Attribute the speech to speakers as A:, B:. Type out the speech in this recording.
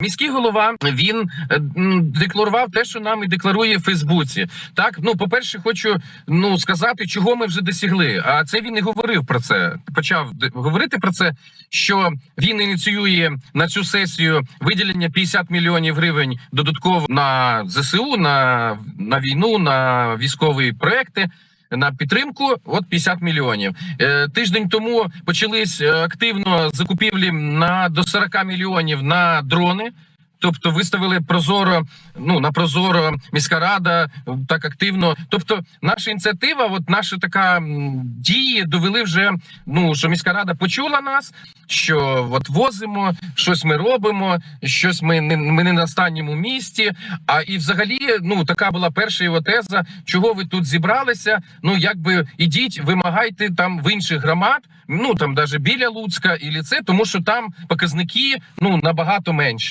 A: Міський голова він е, декларував те, що нам і декларує в Фейсбуці. Так, ну по перше, хочу ну сказати, чого ми вже досягли. А це він і говорив про це. Почав говорити про це, що він ініціює на цю сесію виділення 50 мільйонів гривень додатково на ЗСУ, на, на війну, на військові проекти. На підтримку от 50 мільйонів. Е, тиждень тому почались е, активно закупівлі на до 40 мільйонів на дрони. Тобто виставили прозоро, ну на прозоро міська рада так активно. Тобто, наша ініціатива, от наша така дії довели вже. Ну що міська рада почула нас, що от возимо, щось ми робимо, щось ми не ми не на останньому місці. А і взагалі, ну така була перша його теза. Чого ви тут зібралися? Ну якби ідіть, вимагайте там в інших громад, ну там навіть біля Луцька і ліце, тому що там показники ну набагато менші.